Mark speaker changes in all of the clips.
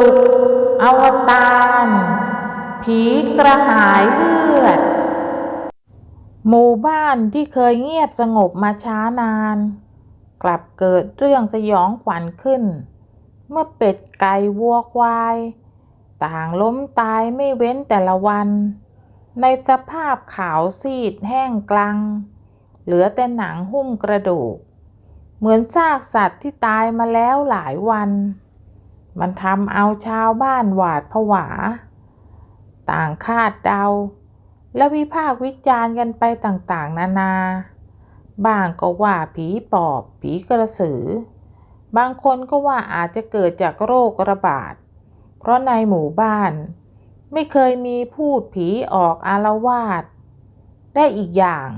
Speaker 1: ลุก อวตาร ผีกระหายเลือด หมู่บ้านที่เคยเงียบสงบมาช้านาน กลับเกิดเรื่องสยองขวัญขึ้น เมื่อเป็ดไก่วัวควาย ต่างล้มตายไม่เว้นแต่ละวัน ในสภาพขาวซีดแห้งกลัง เหลือแต่หนังหุ้มกระดูก เหมือนซากสัตว์ที่ตายมาแล้วหลายวัน มันทำเอาชาวบ้านหวาดผวา ต่างคาดเดา และวิพากษ์วิจารณ์กันไปต่างๆ นานา บางก็ว่าผีปอบ ผีกระสือ บางคนก็ว่าอาจจะเกิดจากโรคระบาด เพราะในหมู่บ้าน ไม่เคยมีพูดผีออกอารวาสได้อีกอย่าง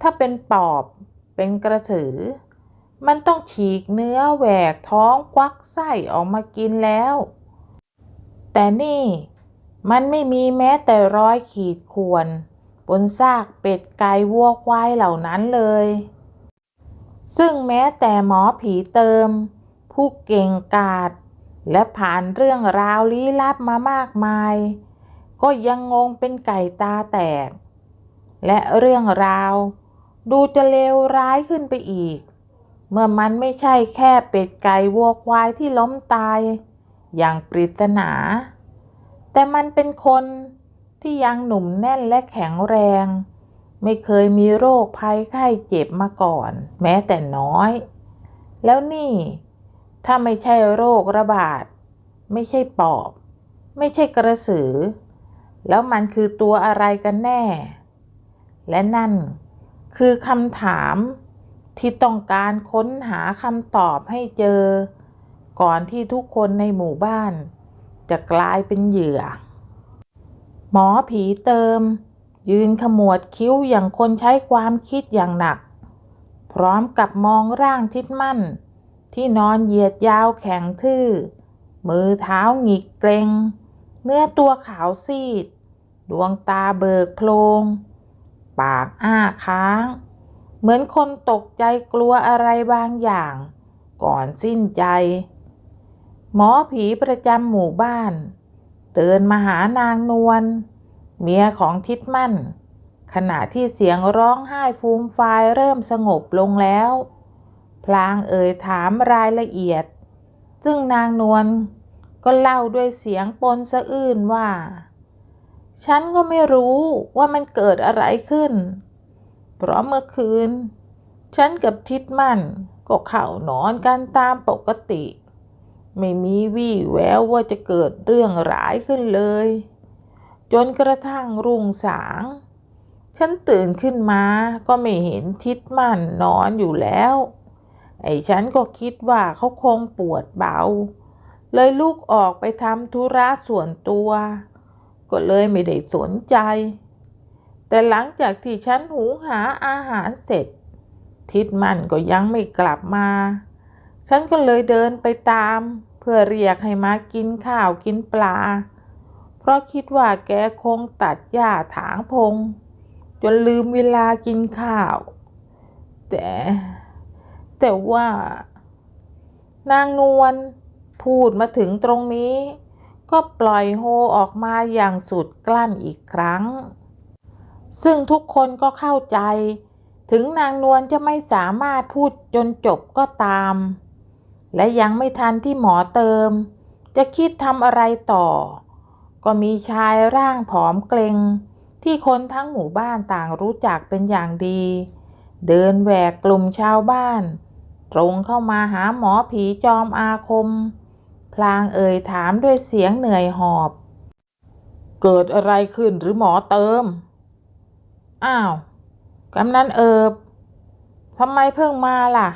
Speaker 1: ถ้าเป็นปอบ เป็นกระสือ มันต้องฉีกเนื้อแหวกท้องควัก ไส้ออกมากินแล้ว แต่นี่มันไม่มีแม้แต่ร้อยขีดข่วน บนซากเป็ดไก่วัวควายเหล่านั้นเลย ซึ่งแม้แต่หมอผีเติม ผู้เก่งกาจและผ่านเรื่องราวลี้ลับมามากมาย ก็ยังงงเป็นไก่ตาแตก และเรื่องราว ดูจะเลวร้ายขึ้นไปอีก เมื่อมันไม่ใช่แค่เป็ดไก่วัวควายที่ล้มตาย อย่างปริศนา แต่มันเป็นคนที่ยังหนุ่มแน่นและแข็งแรง ไม่เคยมีโรคภัยไข้เจ็บมาก่อน แม้แต่น้อย แล้วนี่ ถ้าไม่ใช่โรคระบาด ไม่ใช่ปอบ ไม่ใช่กระสือ แล้วมันคือตัวอะไรกันแน่ และนั่นคือคำถาม ที่ต้องการค้นหาคำตอบให้เจอ ก่อนที่ทุกคนในหมู่บ้าน จะกลายเป็นเหยื่อ หมอผีเติม ยืนขมวดคิ้วอย่างคนใช้ความคิดอย่างหนัก พร้อมกับมองร่างทิดมั่น ที่นอนเหยียดยาวแข็งทื่อ มือเท้าหงิกเกรง เนื้อตัวขาวซีด ดวงตาเบิกโพลง ปากอ้าค้าง เหมือนคนตกใจกลัวอะไรบางอย่าง ก่อนสิ้นใจ หมอผีประจำหมู่บ้านเดินมาหานางนวลเมียของทิดมั่น ขณะที่เสียงร้องไห้ฟูมฟายเริ่มสงบลงแล้ว พลางเอ่ยถามรายละเอียด ซึ่งนางนวลก็เล่าด้วยเสียงปนสะอื้นว่า ฉันก็ไม่รู้ว่ามันเกิดอะไรขึ้น เพราะเมื่อคืน ฉันกับทิดมั่นก็เข้านอนกันตามปกติ ไม่มีวี่แววว่าจะเกิดเรื่องร้ายขึ้นเลย จนกระทั่งรุ่งสาง ฉันตื่นขึ้นมาก็ไม่เห็นทิดมั่นนอนอยู่แล้ว ไอ้ฉันก็คิดว่าเขาคงปวดเบา เลยลุกออกไปทำธุระส่วนตัว ก็เลยไม่ได้สนใจ แต่หลังจากที่ฉันหุงหาอาหารเสร็จ ทิดมันก็ยังไม่กลับมา ฉันก็เลยเดินไปตาม เพื่อเรียกให้มากินข้าวกินปลา เพราะคิดว่าแกคงตัดหญ้าถางพง จนลืมเวลากินข้าว แต่ แต่ว่า นางนวลพูดมาถึงตรงนี้ ก็ปล่อยโฮออกมาอย่างสุดกลั้นอีกครั้ง ซึ่งทุกคนก็เข้าใจ ถึงนางนวลจะไม่สามารถพูดจนจบก็ตาม และยังไม่ทันที่หมอเติม จะคิดทำอะไรต่อ ก็มีชายร่างผอมเกรงที่คนทั้งหมู่บ้านต่างรู้จักเป็นอย่างดี เดินแหวกกลุ่มชาวบ้าน ตรงเข้ามาหาหมอผีจอมอาคม พลางเอ่ยถามด้วยเสียงเหนื่อยหอบ เกิดอะไรขึ้นหรือหมอเติม อ้าวกำนันเอิบทำไมเพิ่งมาล่ะ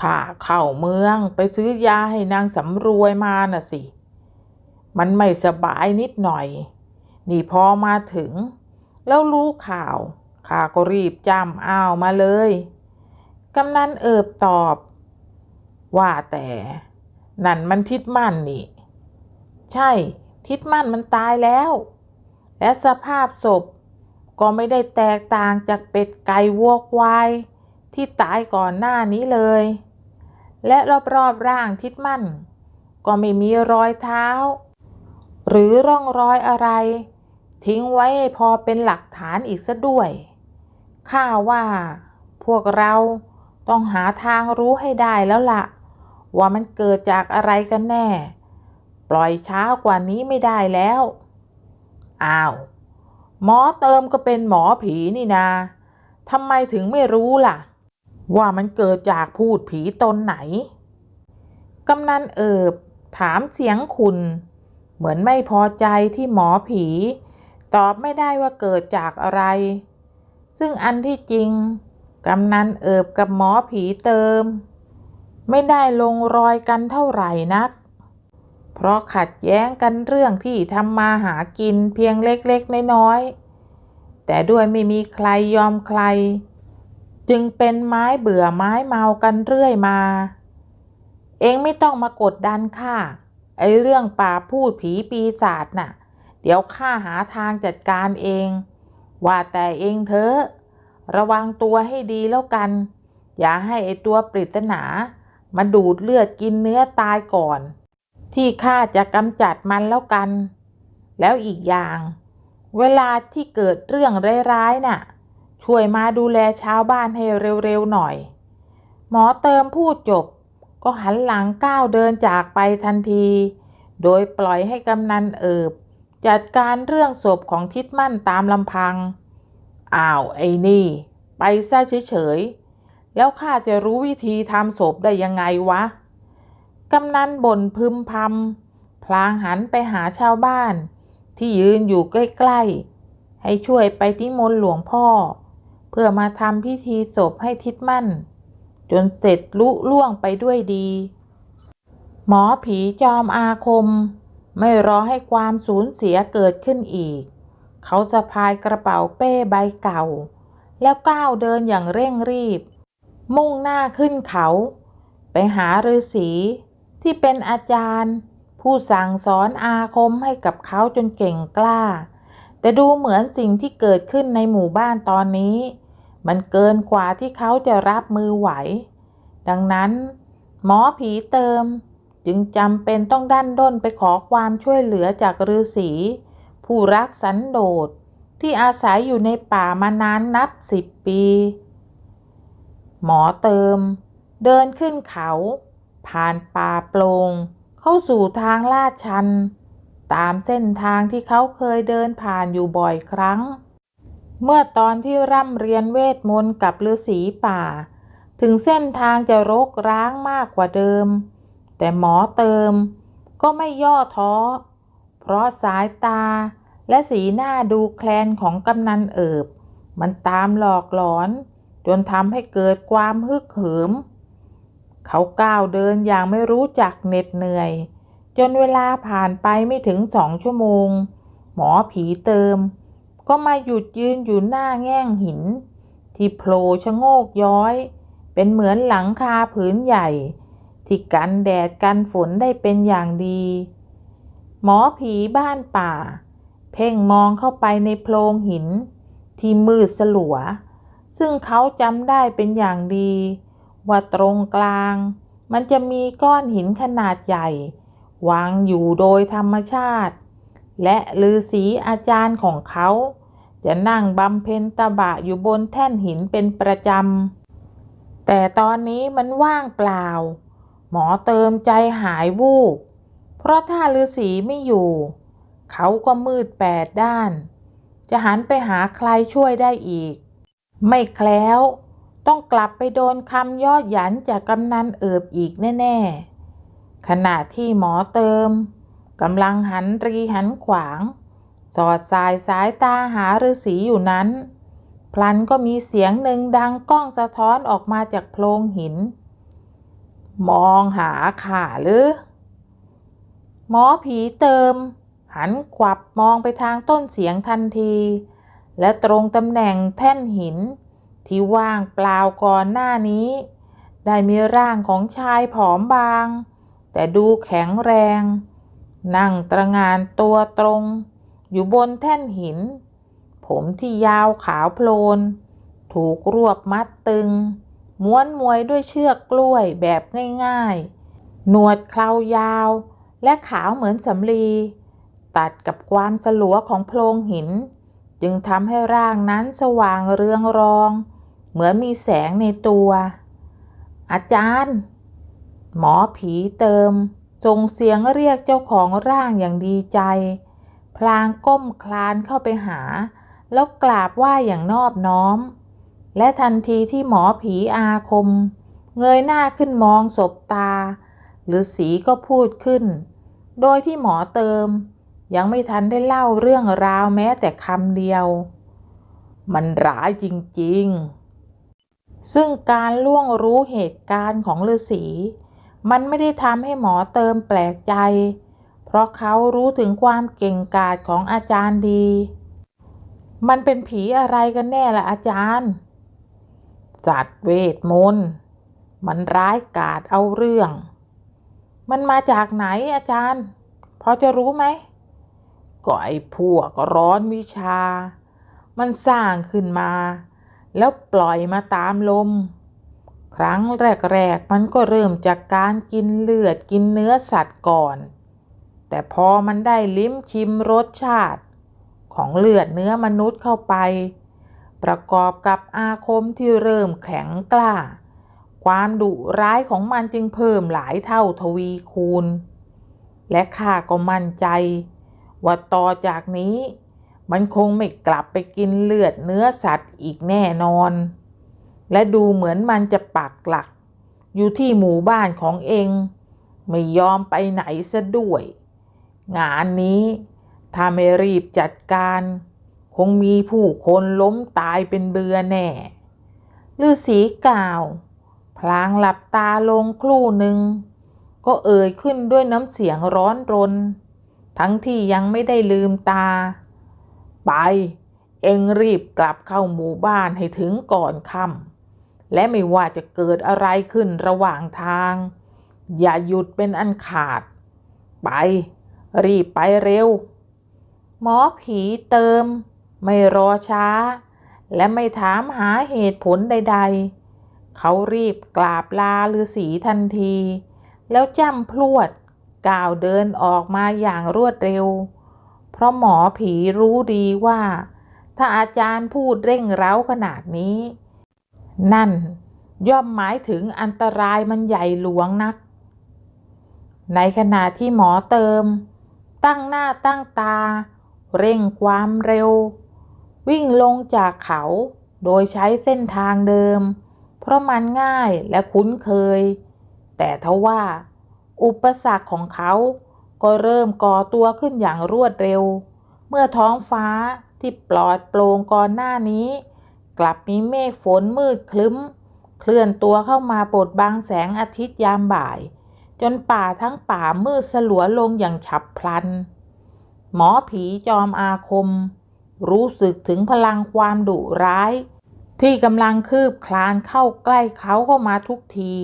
Speaker 1: ข้าเข้าเมืองไปซื้อยาให้นางสำรวยมาน่ะสิ มันไม่สบายนิดหน่อย นี่พอมาถึง แล้วรู้ข่าวข้าก็รีบจำอ้าวมาเลย กำนันเอิบตอบ ว่าแต่ นั่นมันทิดมั่นนี่ ใช่ ทิดมั่นมันตายแล้ว และสภาพศพ ก็ไม่ได้แตกต่างจากเป็ดไก่วัวควายที่ตายก่อนหน้านี้เลย และรอบๆร่างทิดมั่น ก็ไม่มีรอยเท้า หรือร่องรอยอะไร ทิ้งไว้พอเป็นหลักฐานอีกซะด้วย ข้าว่าพวกเราต้องหาทางรู้ให้ได้แล้วล่ะ ว่ามันเกิดจากอะไรกันแน่ ปล่อยช้ากว่านี้ไม่ได้แล้ว อ้าว หมอเติมก็เป็นหมอผีนี่นาทำไมถึงไม่รู้ล่ะ ว่ามันเกิดจากพูดผีตนไหน กำนันเอิบ ถามเสียงคุณ เหมือนไม่พอใจที่หมอผี ตอบไม่ได้ว่าเกิดจากอะไร ซึ่งอันที่จริง กำนันเอิบกับหมอผีเติม ไม่ได้ลงรอยกันเท่าไหร่นัก เพราะขัดแย้งกันเรื่องที่ทำมาหากินเพียงเล็กๆน้อยๆแต่ด้วยไม่มีใครยอมใคร จึงเป็นไม้เบื่อไม้เมากันเรื่อยมา เองไม่ต้องมากดดันข้าไอ้เรื่องป่าพูดผีปีศาจน่ะ เดี๋ยวข้าหาทางจัดการเอง ว่าแต่เองเถอะระวังตัวให้ดีแล้วกัน อย่าให้ไอ้ตัวปริศนามาดูดเลือดกินเนื้อตายก่อน ที่ข้าจะกำจัดมันแล้วกัน แล้วอีกอย่าง เวลาที่เกิดเรื่องร้ายๆน่ะ ช่วยมาดูแลชาวบ้านให้เร็วๆหน่อย หมอเติมพูดจบ ก็หันหลังก้าวเดินจากไปทันที โดยปล่อยให้กำนันเอิบ จัดการเรื่องศพของทิดมั่นตามลำพัง อ้าวไอ้นี่ ไปซะเฉยๆแล้วข้าจะรู้วิธีทำศพได้ยังไงวะ กำนันบ่นพึมพำพลางหันไปหาชาวบ้าน ที่ยืนอยู่ใกล้ๆ ให้ช่วยไปที่มนต์หลวงพ่อ เพื่อมาทำพิธีศพให้ทิดมั่น จนเสร็จลุล่วงไปด้วยดี หมอผีจอมอาคม ไม่รอให้ความสูญเสียเกิดขึ้นอีก เขาสะพายกระเป๋าเป้ใบเก่า แล้วก้าวเดินอย่างเร่งรีบ มุ่งหน้าขึ้นเขา ไปหาฤาษี ที่เป็นอาจารย์ ผู้สั่งสอนอาคมให้กับเขาจนเก่งกล้า แต่ดูเหมือนสิ่งที่เกิดขึ้นในหมู่บ้านตอนนี้ มันเกินกว่าที่เขาจะรับมือไหว ดังนั้น หมอผีเติมจึงจำเป็นต้องดันด้นไปขอความช่วยเหลือจากฤาษีผู้รักสันโดษที่อาศัยอยู่ในป่ามานานนับสิบปี หมอเติม เดินขึ้นเขา ผ่านป่าโปลง่งเข้าสู่ทางลาดชัน ตามเส้นทางที่เขาเคยเดินผ่านอยู่บ่อยครั้ง เมื่อตอนที่ร่ำเรียนเวทมนต์กับฤาษีป่า ถึงเส้นทางจะรกร้างมากกว่าเดิม แต่หมอเติมก็ไม่ย่อท้อ เพราะสายตาและสีหน้าดูแคลนของกำนันเอิบ มันตามหลอกหลอน จนทำให้เกิดความฮึกเหิม เขาก้าวเดินอย่างไม่รู้จักเหน็ดเหนื่อย จนเวลาผ่านไปไม่ถึงสองชั่วโมง หมอผีเติม ก็มาหยุดยืนอยู่หน้าแง่งหิน ที่โผล่ชะโงกย้อย เป็นเหมือนหลังคาผืนใหญ่ ที่กันแดดกันฝนได้เป็นอย่างดี หมอผีบ้านป่า เพ่งมองเข้าไปในโพรงหิน ที่มืดสลัว ซึ่งเขาจำได้เป็นอย่างดี ว่าตรงกลาง มันจะมีก้อนหินขนาดใหญ่ วางอยู่โดยธรรมชาติ และฤาษีอาจารย์ของเขา จะนั่งบำเพ็ญตบะอยู่บนแท่นหินเป็นประจำ แต่ตอนนี้มันว่างเปล่า หมอเติมใจหายวูบ เพราะถ้าฤาษีไม่อยู่ เขาก็มืดแปดด้าน จะหันไปหาใครช่วยได้อีก ไม่แคล้ว ต้องกลับไปโดนคำยอดหยันจากกำนันเอิบอีกแน่ ๆ ขณะที่หมอเติมกำลังหันรีหันขวาง สอดสายสายตาหาฤาษีอยู่นั้น พลันก็มีเสียงหนึ่งดังก้องสะท้อนออกมาจากโพรงหิน มองหาข่าหรือ หมอผีเติม หันขวับมองไปทางต้นเสียงทันที และตรงตำแหน่งแท่นหิน ที่ว่างเปล่าก่อนหน้านี้ ได้มีร่างของชายผอมบาง แต่ดูแข็งแรง นั่งตระงานตัวตรง อยู่บนแท่นหิน ผมที่ยาวขาวโพลน ถูกรวบมัดตึง ม้วนมวยด้วยเชือกกล้วยแบบง่ายๆ หนวดเครายาวและขาวเหมือนสำลี ตัดกับความสลัวของโพรงหิน จึงทำให้ร่างนั้นสว่างเรืองรอง เหมือนมีแสงในตัว อาจารย์ หมอผีเติมส่งเสียงเรียกเจ้าของร่างอย่างดีใจ พลางก้มคลานเข้าไปหา แล้วกราบไหว้อย่างนอบน้อม และทันทีที่หมอผีอาคม เงยหน้าขึ้นมองศบตา หรือสีก็พูดขึ้น โดยที่หมอเติม ยังไม่ทันได้เล่าเรื่องราวแม้แต่คำเดียว มันร้ายจริง ๆ ซึ่งการล่วงรู้เหตุการณ์ของฤาษีมันไม่ได้ทำให้หมอเติมแปลกใจ เพราะเขารู้ถึงความเก่งกาจของอาจารย์ดี มันเป็นผีอะไรกันแน่ล่ะอาจารย์สัตว์เวทมนต์มันร้ายกาจเอาเรื่อง มันมาจากไหนอาจารย์ พอจะรู้ไหมก็ไอ้พวกร้อนวิชา มันสร้างขึ้นมา แล้วปล่อยมาตามลม ครั้งแรกๆมันก็เริ่มจากการกินเลือดกินเนื้อสัตว์ก่อน แต่พอมันได้ลิ้มชิมรสชาติ ของเลือดเนื้อมนุษย์เข้าไป ประกอบกับอาคมที่เริ่มแข็งกล้า ความดุร้ายของมันจึงเพิ่มหลายเท่าทวีคูณ และข้าก็มั่นใจ ว่าต่อจากนี้ มันคงไม่กลับไปกินเลือดเนื้อสัตว์อีกแน่นอน และดูเหมือนมันจะปักหลัก อยู่ที่หมู่บ้านของเอง ไม่ยอมไปไหนซะด้วย งานนี้ถ้าไม่รีบจัดการ คงมีผู้คนล้มตายเป็นเบือแน่ฤาษีกล่าว พลางหลับตาลงครู่หนึ่ง ก็เอ่ยขึ้นด้วยน้ำเสียงร้อนรน ทั้งที่ยังไม่ได้ลืมตา ไป เอ็งรีบกลับเข้าหมู่บ้านให้ถึงก่อนค่ำและไม่ว่าจะเกิดอะไรขึ้นระหว่างทาง อย่าหยุดเป็นอันขาด ไป รีบไปเร็ว หมอผีเติม ไม่รอช้า และไม่ถามหาเหตุผลใด ๆ เขารีบกราบลาฤาษีทันที แล้วจ้ำพลวดก้าวเดินออกมาอย่างรวดเร็ว ราะหมอผีรู้ดีว่า ถ้าอาจารย์พูดเร่งเร้าขนาดนี้ นั่นย่อมหมายถึงอันตรายมันใหญ่หลวงนัก ในขณะที่หมอเติม ตั้งหน้าตั้งตา เร่งความเร็ว วิ่งลงจากเขาโดยใช้เส้นทางเดิม เพราะมันง่ายและคุ้นเคย แต่ทว่า อุปสรรคของเขา ก็เริ่มก่อตัวขึ้นอย่างรวดเร็ว เมื่อท้องฟ้าที่ปลอดโปร่งก่อนหน้านี้ กลับมีเมฆฝนมืดคลึ้ม เคลื่อนตัวเข้ามาปดบังแสงอาทิตย์ยามบ่าย จนป่าทั้งป่ามืดสลัวลงอย่างฉับพลัน หมอผีจอมอาคม รู้สึกถึงพลังความดุร้าย ที่กำลังคืบคลานเข้าใกล้เขาเข้ามาทุกที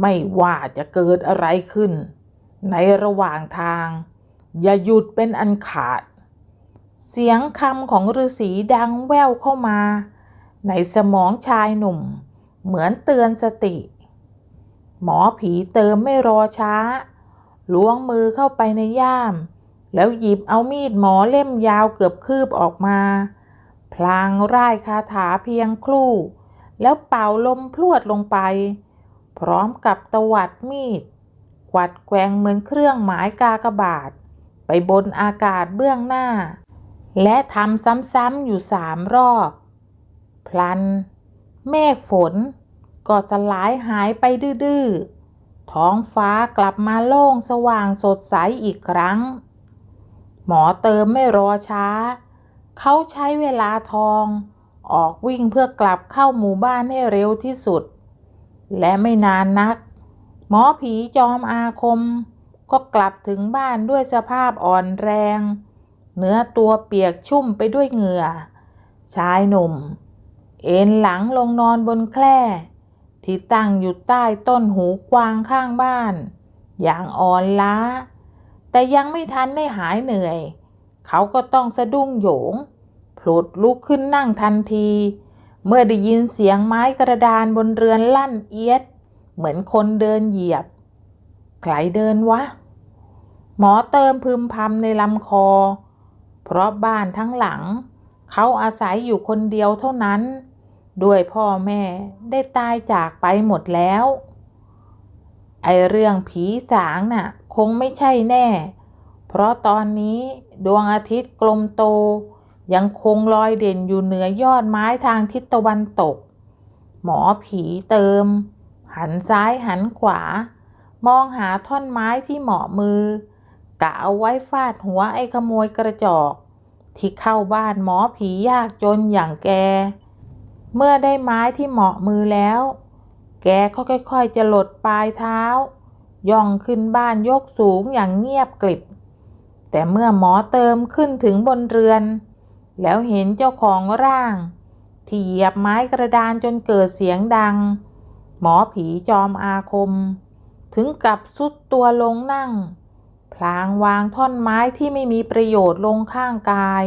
Speaker 1: ไม่ว่าจะเกิดอะไรขึ้น ในระหว่างทาง อย่าหยุดเป็นอันขาด เสียงคำของฤาษีดังแว่วเข้ามา ในสมองชายหนุ่ม เหมือนเตือนสติ หมอผีเติมไม่รอช้า ล้วงมือเข้าไปในย่าม แล้วหยิบเอามีดหมอเล่มยาวเกือบคืบออกมา พลางร่ายคาถาเพียงครู่ แล้วเป่าลมพลวดลงไป พร้อมกับตวัดมีด กวัดแกงเหมือนเครื่องหมายกากบาท ไปบนอากาศเบื้องหน้า และทำซ้ำๆอยู่สามรอบ พลัน เมฆฝน ก็สลายหายไปดื้อๆ ท้องฟ้ากลับมาโล่งสว่างสดใสอีกครั้ง หมอเติมไม่รอช้า เขาใช้เวลาทองออกวิ่งเพื่อกลับเข้าหมู่บ้านให้เร็วที่สุด และไม่นานนัก หมอผีจอมอาคม ก็กลับถึงบ้านด้วยสภาพอ่อนแรง เนื้อตัวเปียกชุ่มไปด้วยเหงื่อ ชายหนุ่ม เอ็นหลังลงนอนบนแคร่ที่ตั้งอยู่ใต้ต้นหูกวางข้างบ้าน อย่างอ่อนล้า แต่ยังไม่ทันได้หายเหนื่อย เขาก็ต้องสะดุ้งโยงพลุดลุกขึ้นนั่งทันที เมื่อได้ยินเสียงไม้กระดานบนเรือนลั่นเอียด เหมือนคนเดินเหยียบ ใครเดินวะ หมอเติมพึมพำในลำคอ เพราะบ้านทั้งหลัง เขาอาศัยอยู่คนเดียวเท่านั้น ด้วยพ่อแม่ได้ตายจากไปหมดแล้ว ไอเรื่องผีสางน่ะ คงไม่ใช่แน่ เพราะตอนนี้ดวงอาทิตย์กลมโต ยังคงลอยเด่นอยู่เหนือยอดไม้ทางทิศตะวันตก หมอผีเติม หันซ้ายหันขวา มองหาท่อนไม้ที่เหมาะมือกะเอาไว้ฟาดหัวไอ้ขโมยกระจอก ที่เข้าบ้านหมอผียากจนอย่างแก เมื่อได้ไม้ที่เหมาะมือแล้ว แกก็ค่อยๆจะหลดปลายเท้า ย่องขึ้นบ้านยกสูงอย่างเงียบกริบ แต่เมื่อหมอเติมขึ้นถึงบนเรือน แล้วเห็นเจ้าของร่าง ที่เหยียบไม้กระดานจนเกิดเสียงดัง หมอผีจอมอาคม ถึงกับสุดตัวลงนั่ง พลางวางท่อนไม้ที่ไม่มีประโยชน์ลงข้างกาย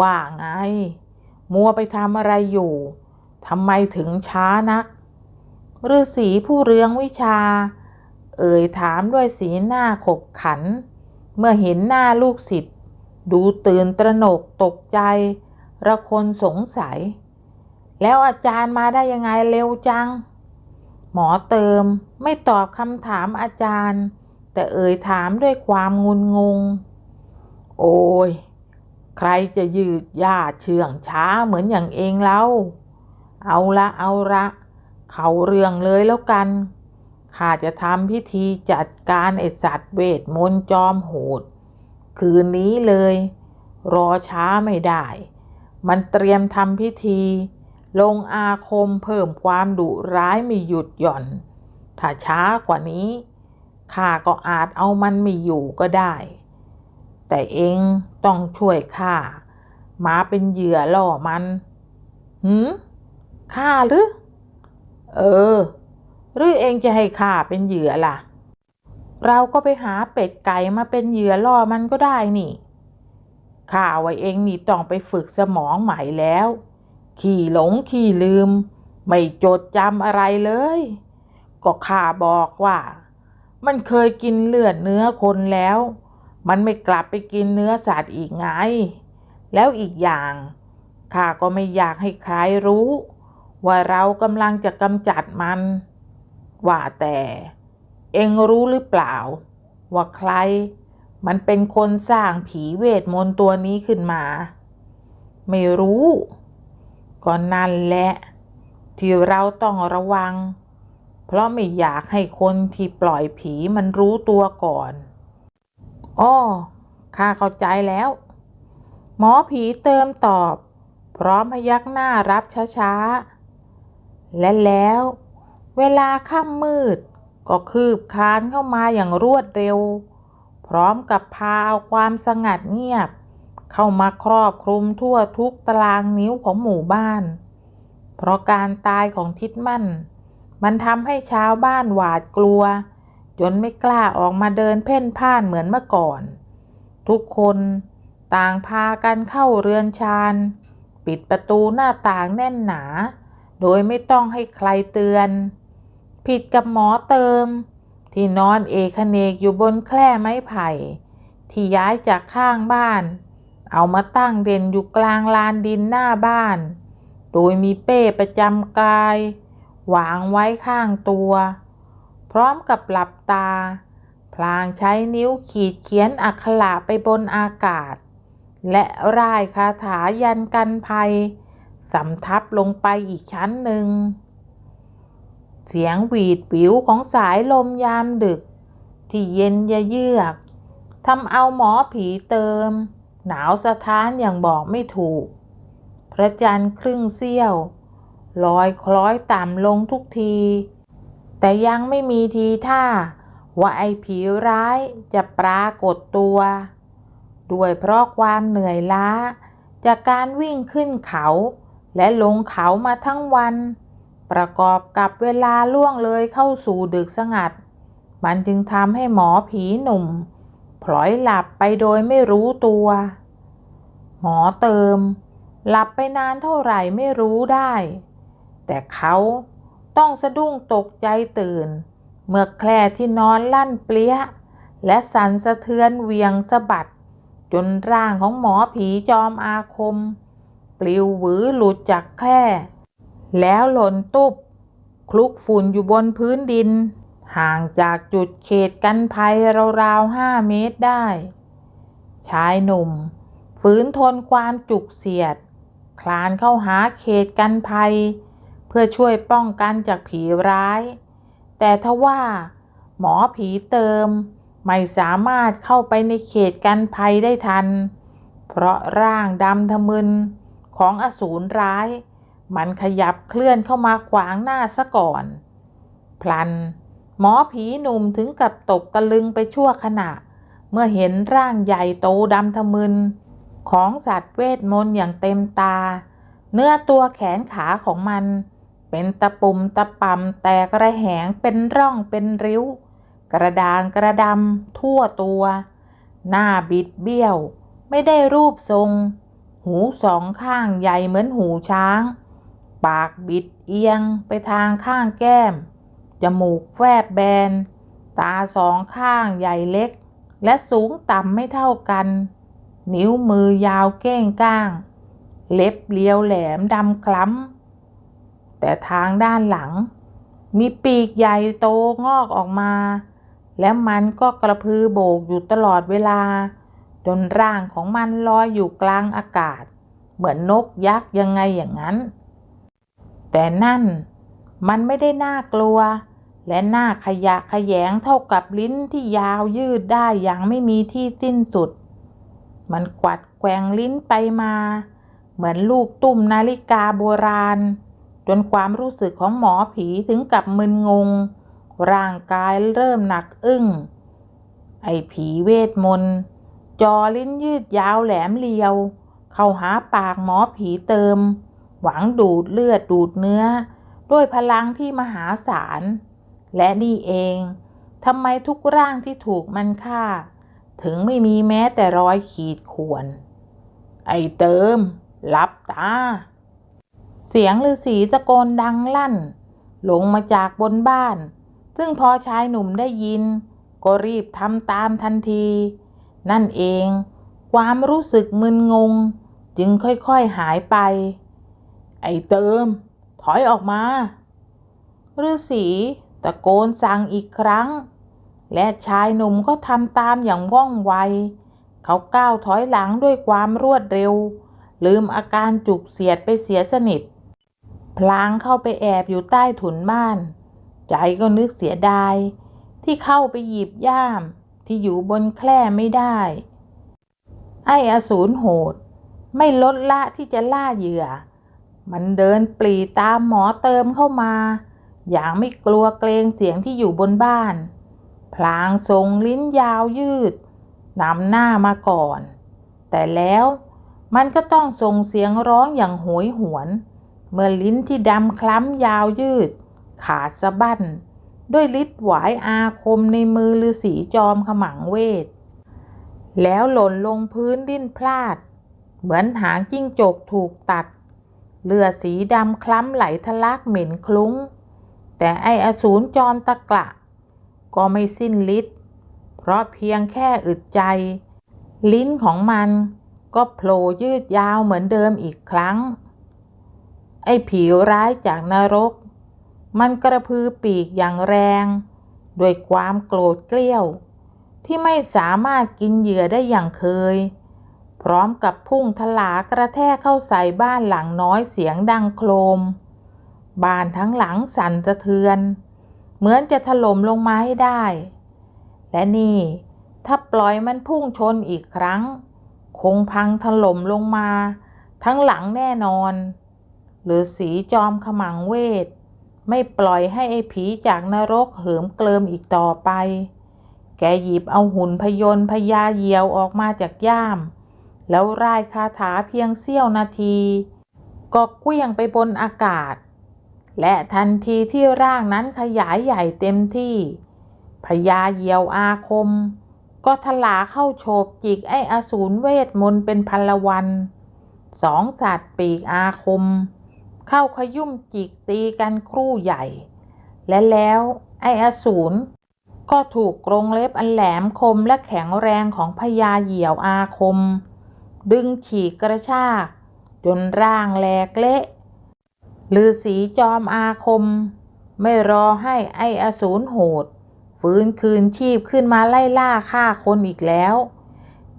Speaker 1: ว่าไง มัวไปทำอะไรอยู่ทำไมถึงช้านักฤาษีผู้เรืองวิชา เอ่ยถามด้วยสีหน้าขบขัน เมื่อเห็นหน้าลูกศิษย์ดูตื่นตระหนกตกใจ ระคนสงสัย แล้วอาจารย์มาได้ยังไงเร็วจัง หมอเติมไม่ตอบคำถามอาจารย์ แต่เอ่ยถามด้วยความงุนงง โอ้ย ใครจะยืดยาเชื่องช้าเหมือนอย่างเองเล่า เอาละเอาละ เขาเรื่องเลยแล้วกันข้าจะทำพิธีจัดการไอสัตว์เวทมนต์จอมโหด คืนนี้เลย รอช้าไม่ได้ มันเตรียมทำพิธี ลงอาคมเพิ่มความดุร้ายไม่หยุดหย่อน ถ้าช้ากว่านี้ข้าก็อาจเอามันไม่อยู่ก็ได้ แต่เองต้องช่วยข้ามาเป็นเหยื่อล่อมันหืมข้าหรือ เออ หรือเองจะให้ข้าเป็นเหยื่อล่ะ เราก็ไปหาเป็ดไก่มาเป็นเหยื่อล่อมันก็ได้นี่ข้าไว้เองนี่ต้องไปฝึกสมองใหม่แล้ว ขี่หลงขี่ลืม ไม่จดจำอะไรเลย ก็ข้าบอกว่า มันเคยกินเลือดเนื้อคนแล้ว มันไม่กลับไปกินเนื้อสัตว์อีกไง แล้วอีกอย่างข้าก็ไม่อยากให้ใครรู้ ว่าเรากำลังจะกำจัดมัน ว่าแต่ เองรู้หรือเปล่า ว่าใคร มันเป็นคนสร้างผีเวทมนต์ตัวนี้ขึ้นมา ไม่รู้ ก็นั่นแหละ ที่เราต้องระวัง เพราะไม่อยากให้คนที่ปล่อยผีมันรู้ตัวก่อนอ้อข้าเข้าใจแล้ว หมอผีเติมตอบ พร้อมพยักหน้ารับช้าๆ และแล้ว เวลาค่ำมืด ก็คืบคลานเข้ามาอย่างรวดเร็ว พร้อมกับพาเอาความสงัดเงียบ เข้ามาครอบคลุมทั่วทุกตารางนิ้วของหมู่บ้าน เพราะการตายของทิดมั่น มันทำให้ชาวบ้านหวาดกลัว จนไม่กล้าออกมาเดินเพ่นพ่านเหมือนเมื่อก่อน ทุกคนต่างพากันเข้าเรือนชานปิดประตูหน้าต่างแน่นหนา โดยไม่ต้องให้ใครเตือน ผิดกับหมอเติม ที่นอนเอกเนกอยู่บนแคร่ไม้ไผ่ ที่ย้ายจากข้างบ้าน เอามาตั้งเด่นอยู่กลางลานดินหน้าบ้าน โดยมีเป้ประจำกาย วางไว้ข้างตัว พร้อมกับหลับตา พลางใช้นิ้วขีดเขียนอักขระไปบนอากาศ และร่ายคาถายันกันภัยสำทับลงไปอีกชั้นหนึ่ง เสียงหวีดปิวของสายลมยามดึก ที่เย็นยะเยือกทำเอาหมอผีเติม หนาวสะท้านอย่างบอกไม่ถูก พระจันทร์ครึ่งเสี้ยว ลอยคล้อยต่ำลงทุกที แต่ยังไม่มีทีท่า ว่าไอ้ผีร้ายจะปรากฏตัว ด้วยเพราะความเหนื่อยล้า จากการวิ่งขึ้นเขาและลงเขามาทั้งวัน ประกอบกับเวลาล่วงเลยเข้าสู่ดึกสงัด มันจึงทำให้หมอผีหนุ่ม พลอยหลับไปโดยไม่รู้ตัว หมอเติม หลับไปนานเท่าไหร่ไม่รู้ได้ แต่เขาต้องสะดุ้งตกใจตื่น เมื่อแคลที่นอนลั่นเปลี้ย และสั่นสะเทือนเวียงสะบัด จนร่างของหมอผีจอมอาคม ปลิวหวือหลุดจากแคร่แล้วหล่นตุบคลุกฝุ่นอยู่บนพื้นดิน ห่างจากจุดเขตกันภัยราวๆห้าเมตรได้ ชายหนุ่ม ฝืนทนความจุกเสียด คลานเข้าหาเขตกันภัย เพื่อช่วยป้องกันจากผีร้าย แต่ทว่าหมอผีเติม ไม่สามารถเข้าไปในเขตกันภัยได้ทัน เพราะร่างดำทะมึนของอสูรร้าย มันขยับเคลื่อนเข้ามาขวางหน้าซะก่อน พลัน หมอผีหนุ่มถึงกับตกตะลึงไปชั่วขณะ เมื่อเห็นร่างใหญ่โตดำทะมึน ของสัตว์เวทมนต์อย่างเต็มตา เนื้อตัวแขนขาของมัน เป็นตะปุ่มตะปำแตกระแหงเป็นร่องเป็นริ้ว กระดางกระดำทั่วตัว หน้าบิดเบี้ยว ไม่ได้รูปทรง หูสองข้างใหญ่เหมือนหูช้าง ปากบิดเอียงไปทางข้างแก้ม จมูกแวบแบน ตาสองข้างใหญ่เล็ก และสูงต่ำไม่เท่ากัน นิ้วมือยาวเก้งก้าง เล็บเลียวแหลมดำคล้ำ แต่ทางด้านหลัง มีปีกใหญ่โตงอกออกมา และมันก็กระพือโบกอยู่ตลอดเวลา จนร่างของมันลอยอยู่กลางอากาศ เหมือนนกยักษ์ยังไงอย่างนั้น แต่นั่น มันไม่ได้น่ากลัว และน่าขยะขยงเท่ากับลิ้นที่ยาวยืดได้อย่างไม่มีที่สิ้นสุด มันกวัดแกว่งลิ้นไปมา เหมือนลูกตุ้มนาฬิกาโบราณ จนความรู้สึกของหมอผีถึงกับมึนงง ร่างกายเริ่มหนักอึ้ง ไอ้ผีเวทมนต์จอลิ้นยืดยาวแหลมเลียว เข้าหาปากหมอผีเติม หวังดูดเลือดดูดเนื้อ ด้วยพลังที่มหาศาล และนี่เองทำไมทุกร่างที่ถูกมันฆ่า ถึงไม่มีแม้แต่รอยขีดข่วน ไอเติมลับตา เสียงฤาษีตะโกนดังลั่น ลงมาจากบนบ้าน ซึ่งพอชายหนุ่มได้ยิน ก็รีบทำตามทันที นั่นเอง ความรู้สึกมึนงง จึงค่อยๆหายไป ไอเติม อยออกมาฤาษีตะโกนสั่งอีกครั้ง และชายหนุ่มก็ทำตามอย่างว่องไว เขาก้าวถอยหลังด้วยความรวดเร็ว ลืมอาการจุกเสียดไปเสียสนิท พลางเข้าไปแอบอยู่ใต้ถุนบ้าน ใจก็นึกเสียดาย ที่เข้าไปหยิบย่ามที่อยู่บนแคร่ไม่ได้ ไอ้อสูรโหด ไม่ลดละที่จะล่าเหยื่อ มันเดินปรีตามหมอเติมเข้ามา อย่างไม่กลัวเกรงเสียงที่อยู่บนบ้าน พลางทรงลิ้นยาวยืดนำหน้ามาก่อน แต่แล้วมันก็ต้องส่งเสียงร้องอย่างโหยหวน เมื่อลิ้นที่ดำคล้ำยาวยืด ขาดสะบั้นด้วยฤทธิ์หวายอาคมในมือฤาษีจอมขมังเวท แล้วหล่นลงพื้นดิ้นพลาด เหมือนหางจิ้งจกถูกตัด เลือดสีดำคล้ำไหลทะลักเหม็นคลุ้ง แต่ไออสูรจอมตะกละ ก็ไม่สิ้นฤทธิ์เพราะเพียงแค่อึดใจ ลิ้นของมันก็โผล่ยืดยาวเหมือนเดิมอีกครั้ง ไอ้ผีร้ายจากนรก มันกระพือปีกอย่างแรงด้วยความโกรธเกลี้ยว ที่ไม่สามารถกินเหยื่อได้อย่างเคย พร้อมกับพุ่งทลากระแทกเข้าใส่บ้านหลังน้อยเสียงดังโครม บ้านทั้งหลังสั่นสะเทือน เหมือนจะถล่มลงมาให้ได้ และนี่ ถ้าปล่อยมันพุ่งชนอีกครั้ง คงพังถล่มลงมา ทั้งหลังแน่นอน หรือสีจอมขมังเวท ไม่ปล่อยให้ไอ้ผีจากนรกเหิมเกลิมอีกต่อไป แกหยิบเอาหุ่นพยนต์พญาเหยียวออกมาจากย่าม แล้วร่ายคาถาเพียงเสี้ยวนาที ก็เกลี้ยงไปบนอากาศ และทันทีที่ร่างนั้นขยายใหญ่เต็มที่พญาเหยี่ยวอาคม ก็ทลาเข้าโฉบจิกไอ้อสูรเวทมนต์เป็นพันละวันสองสัตว์ปีกอาคม เข้าขยุ่มจิกตีกันครู่ใหญ่ และแล้วไอ้อสูรก็ถูกกรงเล็บอันแหลมคมและแข็งแรงของพญาเหยี่ยวอาคม ดึงฉีกกระชาก จนร่างแหลกเละฤาษีจอมอาคม ไม่รอให้ไออสูรโหด ฟื้นคืนชีพขึ้นมาไล่ล่าฆ่าคนอีกแล้ว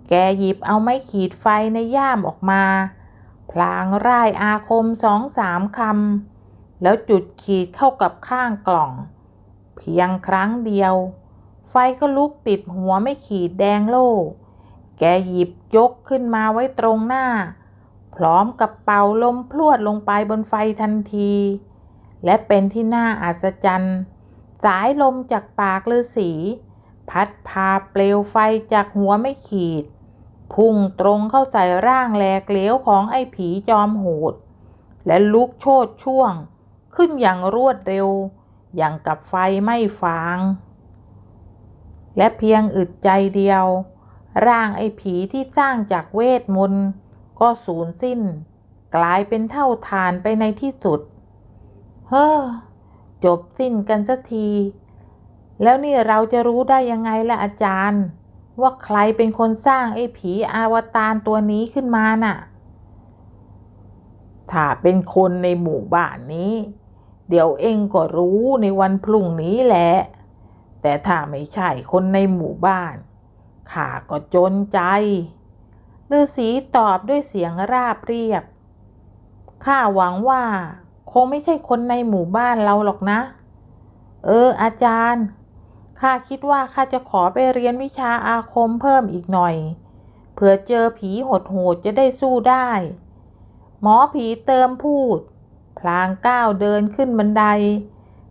Speaker 1: แกหยิบเอาไม้ขีดไฟในย่ามออกมา พลางร่ายอาคมสองสามคำ แล้วจุดขีดเข้ากับข้างกล่อง เพียงครั้งเดียว ไฟก็ลุกติดหัวไม่ขีดแดงโล่ แกหยิบยกขึ้นมาไว้ตรงหน้า พร้อมกับเป่าลมพรวดลงไปบนไฟทันที และเป็นที่น่าอัศจรรย์ สายลมจากปากฤาษีพัดพาเปลวไฟจากหัวไม่ขีด พุ่งตรงเข้าใส่ร่างแหลกเหลวของไอ้ผีจอมโหด และลุกโชดช่วง ขึ้นอย่างรวดเร็ว อย่างกับไฟไม่ฟาง และเพียงอึดใจเดียว ร่างไอ้ผีที่สร้างจากเวทมนต์ ก็สูญสิ้น กลายเป็นเท่าฐานไปในที่สุด เฮ้อ จบสิ้นกันสักที แล้วนี่เราจะรู้ได้ยังไงล่ะอาจารย์ ว่าใครเป็นคนสร้างไอ้ผีอาวตารตัวนี้ขึ้นมาน่ะ ถ้าเป็นคนในหมู่บ้านนี้ เดี๋ยวเองก็รู้ในวันพรุ่งนี้แหละ แต่ถ้าไม่ใช่คนในหมู่บ้าน ข้าก็จนใจฤาษีตอบด้วยเสียงราบเรียบ ข้าหวังว่า คงไม่ใช่คนในหมู่บ้านเราหรอกนะ เออ อาจารย์ ข้าคิดว่าข้าจะขอไปเรียนวิชาอาคมเพิ่มอีกหน่อย เผื่อเจอผีโหดๆจะได้สู้ได้ หมอผีเติมพูด พลางก้าวเดินขึ้นบันได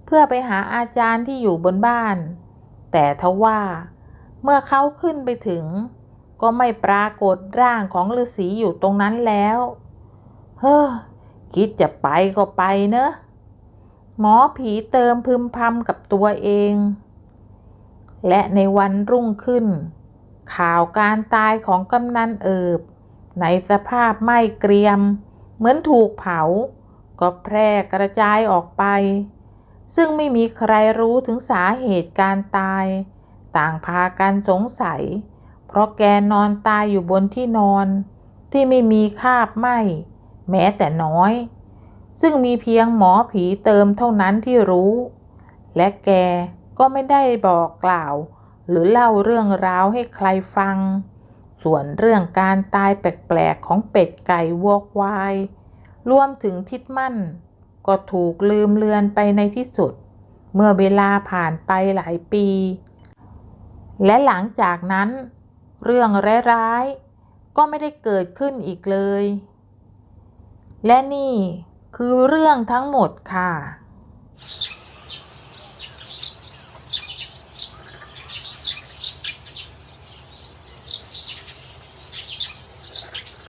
Speaker 1: เพื่อไปหาอาจารย์ที่อยู่บนบ้าน แต่ทว่า เมื่อเขาขึ้นไปถึง ก็ไม่ปรากฏร่างของฤาษีอยู่ตรงนั้นแล้ว เฮ้อ คิดจะไปก็ไปเนอะ หมอผีเติมพึมพำกับตัวเอง และในวันรุ่งขึ้น ข่าวการตายของกำนันเอิบ ในสภาพไหม้เกรียม เหมือนถูกเผา ก็แพร่กระจายออกไป ซึ่งไม่มีใครรู้ถึงสาเหตุการตาย ต่างพากันสงสัย เพราะแกนอนตายอยู่บนที่นอน ที่ไม่มีคาบไหมแม้แต่น้อย ซึ่งมีเพียงหมอผีเติมเท่านั้นที่รู้ และแกก็ไม่ได้บอกกล่าว หรือเล่าเรื่องราวให้ใครฟัง ส่วนเรื่องการตายแปลกๆของเป็ดไก่วัวควาย รวมถึงทิดมั่น ก็ถูกลืมเลือนไปในที่สุด เมื่อเวลาผ่านไปหลายปี และหลังจากนั้น เรื่องร้ายๆก็ไม่ได้เกิดขึ้นอีกเลย และนี่คือเรื่องทั้งหมดค่ะ